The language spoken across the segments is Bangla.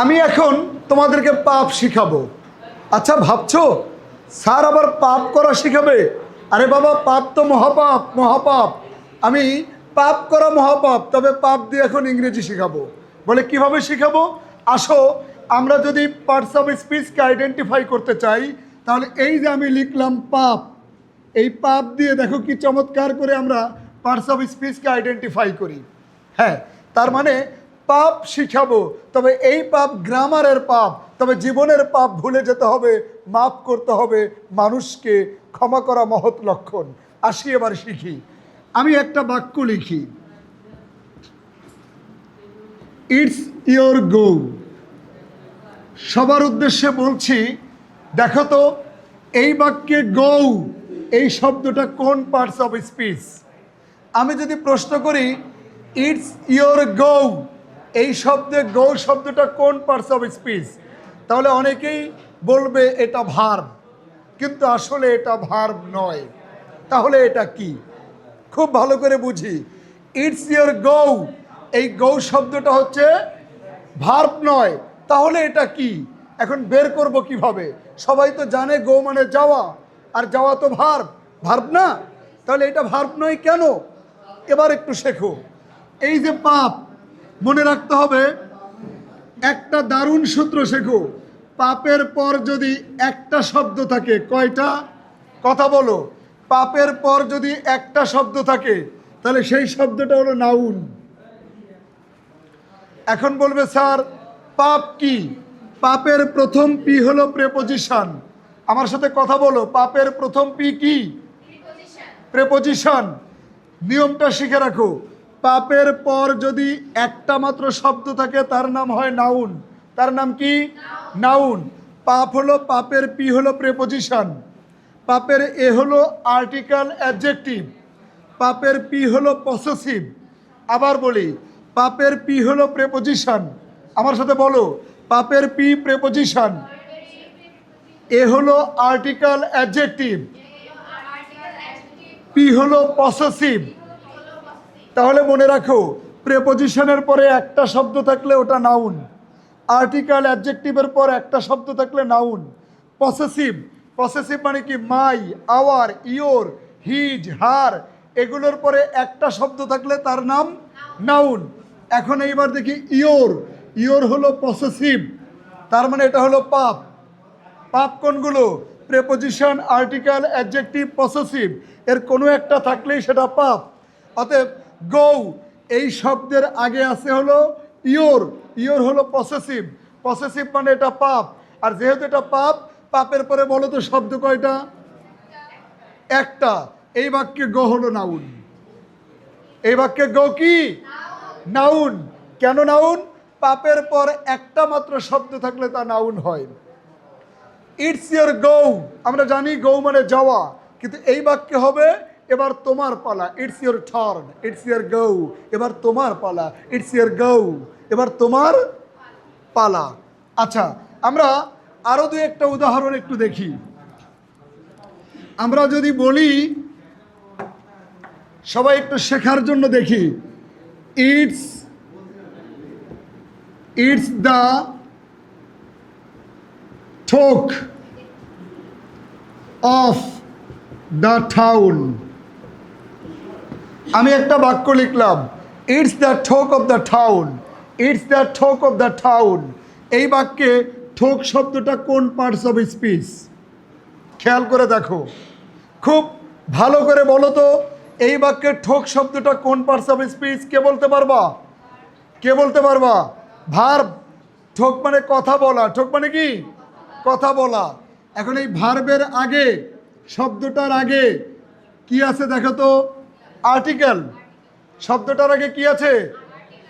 আমি এখন তোমাদেরকে পাপ শিখাবো। আচ্ছা ভাবছ? স্যার আবার পাপ করা শিখাবে? আরে বাবা, পাপ তো মহাপাপ মহাপাপ। আমি পাপ করা মহাপাপ, তবে পাপ দিয়ে এখন ইংরেজি শিখাবো। বলে কীভাবে শিখাবো? আসো, আমরা যদি পার্টস অফ স্পিচকে আইডেন্টিফাই করতে চাই, তাহলে এই যে আমি লিখলাম পাপ, এই পাপ দিয়ে দেখো কি চমৎকার করে আমরা পার্টস অফ স্পিচকে আইডেন্টিফাই করি। হ্যাঁ তার মানে পাপ শিখাবো, তবে এই পাপ গ্রামারের পাপ, তবে জীবনের পাপ ভুলে যেতে হবে, মাফ করতে হবে মানুষকে, ক্ষমা করা মহৎ লক্ষণ। আসি এবার শিখি। আমি একটা বাক্য লিখি। ইটস ইয়োর গো সবার উদ্দেশ্যে বলছি, দেখো তো, এই বাক্যে গৌ এই শব্দটা কোন পার্টস অফ স্পিচ আমি যদি প্রশ্ন করি ইটস ইয়োর গৌ এই শব্দে গৌ শব্দটা কোন পার্টস অফ স্পিচ তাহলে অনেকেই বলবে এটা ভার্ব কিন্তু আসলে এটা ভার্ব নয়। তাহলে এটা কি? খুব ভালো করে বুঝি। ইটস ইয়ার গৌ। এই গৌ শব্দটা হচ্ছে ভার্ব নয়। তাহলে এটা কি? এখন বের করব কীভাবে? সবাই তো জানে গো মানে যাওয়া, আর যাওয়া তো ভার্ব ভার্ব না? তাহলে এটা ভার্ব নয় কেন? এবার একটু শেখো। এই যে পাপ মনে রাখতে হবে একটা দারুণ সূত্র শেখো। পাপের পর যদি একটা শব্দ থাকে কয়টা? কথা বলো। পাপের পর যদি একটা শব্দ থাকে তাহলে সেই শব্দটা হলো নাউন। এখন বলবে স্যার পাপ কি? পাপের প্রথম পি হলো প্রেপোজিশন আমার সাথে কথা বলো পাপের প্রথম পি কি? প্রেপোজিশন নিয়মটা শিখে রাখো। পাপের পর যদি একটা মাত্র শব্দ থাকে, তার নাম হয় নাউন। তার নাম কি? নাউন। পাপ হলো পাপের পি হলো প্রেপোজিশন পাপের এ হলো আর্টিকেল অ্যাডজেক্টিভ পাপের পি হলো পসেসিভ আবার বলি, পাপের পি হলো প্রেপোজিশন আমার সাথে বলো, পাপের পি প্রেপোজিশন এ হলো আর্টিকেল অ্যাডজেক্টিভ পি হলো পসেসিভ তাহলে মনে রাখো প্রেপোজিশনের পরে একটা শব্দ থাকলে ওটা নাউন আর্টিকেল অ্যাডজেক্টিভের পর একটা শব্দ থাকলে নাউন পসেসিভ পসেসিভ মানে কি my our your his her এগুলোর পরে একটা শব্দ থাকলে তার নাম নাউন এখন এইবার দেখি ইয়োর ইয়োর হলো পসেসিভ তার মানে এটা হলো পাপ। পাপ কোনগুলো? প্রেপোজিশন আর্টিকেল অ্যাডজেক্টিভ পসেসিভ এর কোনো একটা থাকলেই সেটা পাপ। অতএব গৌ। এই শব্দের আগে আছে হলো ইয়োর। ইয়োর হলো পসেসিভ পসেসিভ মানে এটা পাপ। আর যেহেতু এটা পাপ, পাপের পরে বলো তো শব্দ কয়টা? একটা। এই বাক্যে গ হলো নাউন। এই বাক্যে গ কি? নাউন। কেন নাউন? পাপের পর একটা মাত্র শব্দ থাকলে তা নাউন হয়। ইটস ইয়ার গৌ। আমরা জানি গৌ মানে যাওয়া কিন্তু এই বাক্যে হবে এবার তোমার পালা it's your turn it's your go এবার তোমার পালা ইটস ইয়ার গৌ এবার তোমার পালা। আচ্ছা আমরা আরও দু একটা উদাহরণ একটু দেখি। আমরা যদি বলি, সবাই একটু শেখার জন্য দেখি। It's it's the talk of the town আমি একটা বাক্য লিখলাম it's the talk of the town it's the talk of the town এই বাক্যে ঠোক শব্দটা কোন পার্টস অফ স্পিচ খেয়াল করে দেখো। খুব ভালো করে বলো তো, এই বাক্যের ঠোক শব্দটা কোন পার্টস অফ স্পিচ কে বলতে পারবা? কে বলতে পারবা? ভার্ব ঠোক মানে কথা বলা। ঠোক মানে কি? কথা বলা। এখন এই ভার্বের আগে, শব্দটার আগে কি আছে দেখো তো? আর্টিকেল। শব্দটার আগে কি আছে?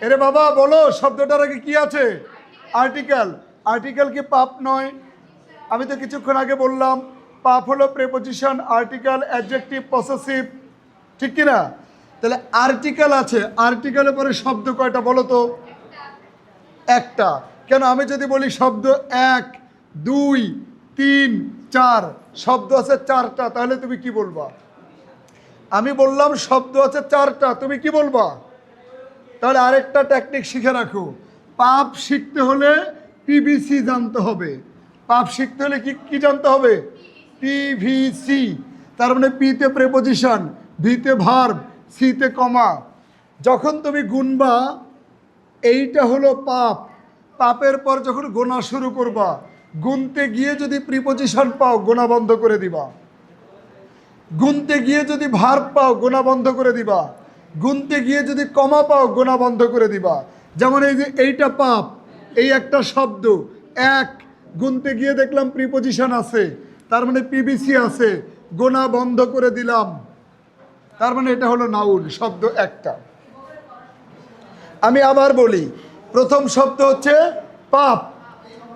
এরে বাবা, বলো, শব্দটার আগে কি আছে? আর্টিকেল। আর্টিকেল কি পাপ নয়? আমি তো কিছুক্ষণ আগে বললাম, পাপ হলো প্রেপোজিশন আর্টিকেল অ্যাডজেক্টিভ পসেসিভ ঠিক কি না? তাহলে আর্টিকেল আছে আর্টিকেলের পরে শব্দ কয়টা বলো তো? একটা। কেন আমি যদি বলি শব্দ এক, দুই, তিন, চার, শব্দ আছে চারটা, তাহলে তুমি কি বলবা? আমি বললাম শব্দ আছে চারটা, তুমি কি বলবা? তাহলে আরেকটা টেকনিক শিখে রাখো। পাপ শিখতে হলে পিভিসি জানতে হবে। পাপ শিখতে হলে কি কি জানতে হবে? পিভিসি তার মানে পিতে প্রেপোজিশন ভিতে ভার্ব সিতে কমা যখন তুমি গুনবা, এইটা হলো পাপ। পাপের পর যখন গোনা শুরু করবা, গুনতে গিয়ে যদি প্রিপোজিশন পাও, গোনা বন্ধ করে দিবা। গুনতে গিয়ে যদি ভার পাও, গোনা বন্ধ করে দিবা। গুনতে গিয়ে যদি কমা পাও, গোনা বন্ধ করে দিবা। যেমন এই যে এইটা পাপ, এই একটা শব্দ, এক, গুনতে গিয়ে দেখলাম প্রিপোজিশন আছে, তার মানে পিবিসি আছে, গোনা বন্ধ করে দিলাম। তার মানে এটা হলো নাউন, শব্দ একটা। আমি আবার বলি, প্রথম শব্দ হচ্ছে পাপ।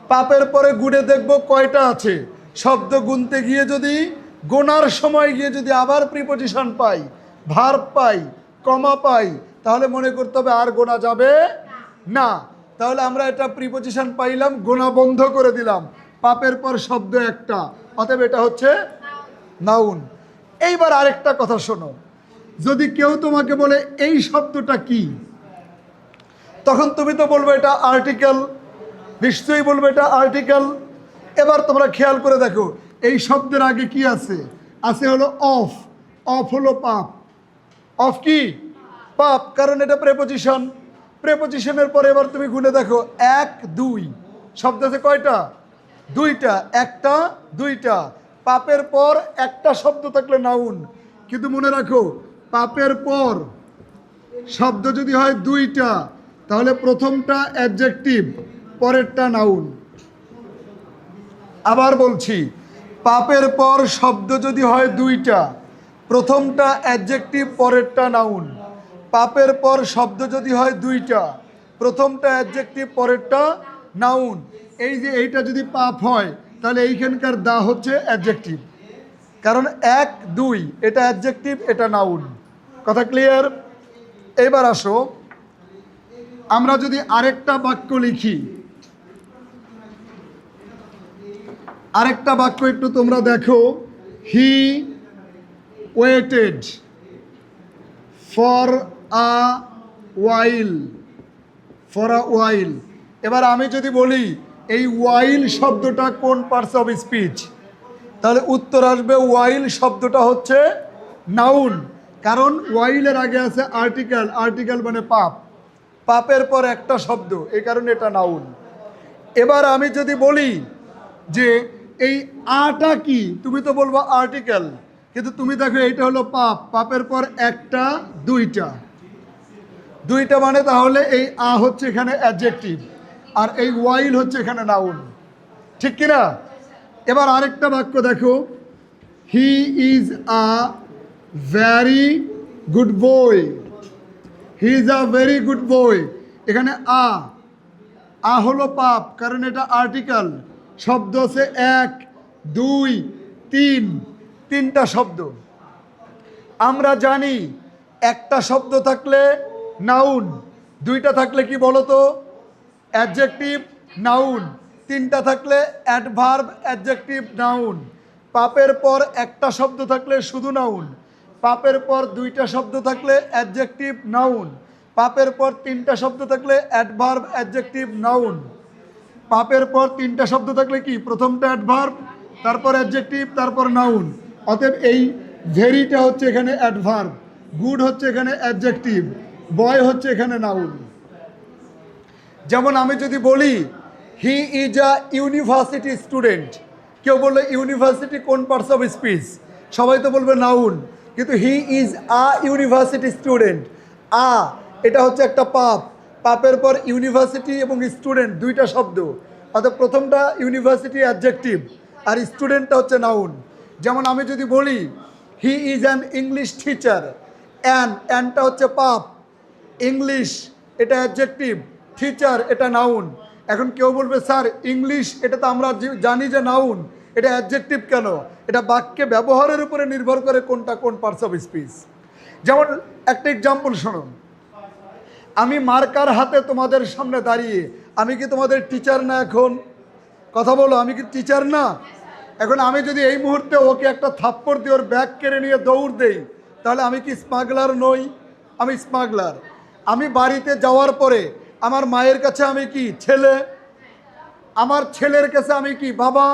পাপের পরে গুণে দেখব কয়টা আছে। শব্দ গুনতে গিয়ে যদি গোনার সময় গিয়ে যদি আবার প্রিপোজিশন পাই ভার পাই কমা পাই, তাহলে মনে করতে হবে আর গোনা যাবে না। তাহলে আমরা এটা প্রিপোজিশন পাইলাম, গোনা বন্ধ করে দিলাম। পাপের পর শব্দ একটা, অতএব এটা হচ্ছে নাউন এইবার আরেকটা কথা শোনো। যদি কেউ তোমাকে বলে, এই শব্দটা কি? তখন তুমি তো বলবে, এটা আর্টিকেল নিশ্চয়ই বলবে, এটা আর্টিকেল এবার তোমরা খেয়াল করে দেখো এই শব্দের আগে কি আছে? আছে হলো অফ। অফ হলো পাপ। অফ কি? পাপ, কারণ এটা প্রেপোজিশন প্রেপোজিশনের পরে এবার তুমি গুনে দেখো, এক, দুই। শব্দ আছে কয়টা? দুইটা। একটা, দুইটা। পাপের পর একটা শব্দ থাকলে নাউন কিন্তু মনে রাখো, পাপের পর শব্দ যদি হয় দুইটা, তাহলে প্রথমটা অ্যাডজেক্টিভ পরেরটা নাউন আবার বলছি পাপের পর শব্দ যদি হয় দুইটা, প্রথমটা অ্যাডজেক্টিভ পরেরটা নাউন পাপের পর শব্দ যদি হয় দুইটা, প্রথমটা অ্যাডজেক্টিভ পরেরটা নাউন এই যে এইটা যদি পাপ হয়, তাহলে এইখানকার দা হচ্ছে অ্যাডজেক্টিভ কারণ এক, দুই, এটা অ্যাডজেক্টিভ এটা নাউন কথা ক্লিয়ার এবার আসো। আমরা যদি আরেকটা বাক্য লিখি। আরেকটা বাক্য একটু তোমরা দেখো। He waited for a while for a while এবার আমি যদি বলি, এই ওয়াইল শব্দটা কোন পার্টস অফ স্পিচ তাহলে উত্তর আসবে ওয়াইল শব্দটা হচ্ছে নাউন কারণ ওয়াইলের আগে আছে আর্টিকেল আর্টিকেল মানে পাপ। পাপের পর একটা শব্দ, এই কারণে এটা নাউন এবার আমি যদি বলি যে এই আটা কি? তুমি তো বলব আর্টিকেল কিন্তু তুমি দেখো এইটা হলো পাপ। পাপের পর একটা, দুইটা। দুইটা মানে তাহলে এই আ হচ্ছে এখানে অ্যাডজেক্টিভ আর এই ওয়াইল হচ্ছে এখানে নাউন ঠিক কিনা? এবার আরেকটা বাক্য দেখো। He is a very good boy he is a very good boy এখানে আ আ হলো পাপ, কারণ এটা আর্টিকেল শব্দ আছে এক, দুই, তিন। তিনটা শব্দ। আমরা জানি একটা শব্দ থাকলে নাউন, দুইটা থাকলে কি বলো তো অ্যাডজেক্টিভ নাউন তিনটা থাকলে অ্যাডভার্ব অ্যাডজেক্টিভ নাউন পাপের পর একটা শব্দ থাকলে শুধু নাউন পাপের পর দুইটা শব্দ থাকলে অ্যাডজেক্টিভ নাউন পাপের পর তিনটা শব্দ থাকলে অ্যাডভার্ব অ্যাডজেক্টিভ নাউন পাপের পর তিনটা শব্দ থাকলে কি? প্রথমটা অ্যাডভার্ব তারপর অ্যাডজেক্টিভ তারপর নাউন অতএব এই ভেরিটা হচ্ছে এখানে অ্যাডভার্ব গুড হচ্ছে এখানে অ্যাডজেক্টিভ বয় হচ্ছে এখানে নাউন যেমন আমি যদি বলি he is a university student কেউ বলল ইউনিভার্সিটি কোন পার্টস অফ স্পিচ সবাই তো বলবে নাউন কিন্তু he is a university student a এটা হচ্ছে একটা পাপ। পাপের পর ইউনিভার্সিটি এবং স্টুডেন্ট, দুইটা শব্দ। অর্থাৎ প্রথমটা ইউনিভার্সিটি অ্যাডজেক্টিভ আর স্টুডেন্টটা হচ্ছে নাউন যেমন আমি যদি বলি he is an English teacher an অ্যানটা হচ্ছে পাপ। ইংলিশ এটা অ্যাডজেক্টিভ। টিচার এটা নাউন এখন কেউ বলবে, স্যার ইংলিশ এটা তো আমরা জানি যে নাউন এটা অ্যাডজেক্টিভ কেন? এটা বাক্যে ব্যবহারের উপরে নির্ভর করে কোনটা কোন পার্টস অফ স্পিচ যেমন একটা এক্সাম্পল শুনুন। আমি মার্কার হাতে তোমাদের সামনে দাঁড়িয়ে, আমি কি তোমাদের টিচার না এখন? কথা বলো, আমি কি টিচার না? এখন আমি যদি এই মুহূর্তে ওকে একটা থাপ্পড় দিয়ে ওর ব্যাগ কেড়ে নিয়ে দৌড় দেই, তাহলে আমি কি স্মাগলার নই? আমি স্মাগলার আমি বাড়িতে যাওয়ার পরে আমার মায়ের কাছে আমি কি ছেলে? আমার ছেলের কাছে আমি কি বাবা?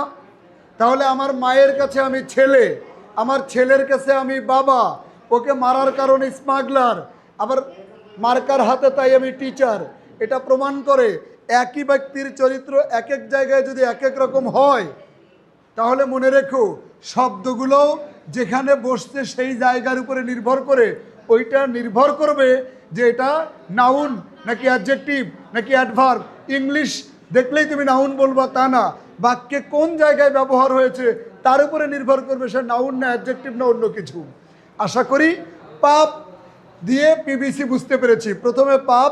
তাহলে আমার মায়ের কাছে আমি ছেলে। আমার ছেলের কাছে আমি বাবা। ওকে মারার কারণে স্মাগলার আবার মার্কার হাতে তাই আমি টিচার এটা প্রমাণ করে একই ব্যক্তির চরিত্র এক এক জায়গায় যদি এক এক রকম হয়, তাহলে মনে রেখো, শব্দগুলো যেখানে বসছে সেই জায়গার উপরে নির্ভর করে, ওইটা নির্ভর করবে যে এটা নাউন নাকি অ্যাডজেক্টিভ নাকি অ্যাডভার্ব ইংলিশ দেখলেই তুমি নাউন বলবা, তা না। বাক্যে কোন জায়গায় ব্যবহার হয়েছে, তার উপরে নির্ভর করবে সে নাউন না অ্যাডজেক্টিভ না অন্য কিছু। আশা করি, পাপ দিয়ে পিবিসি বুঝতে পেরেছি। প্রথমে পাপ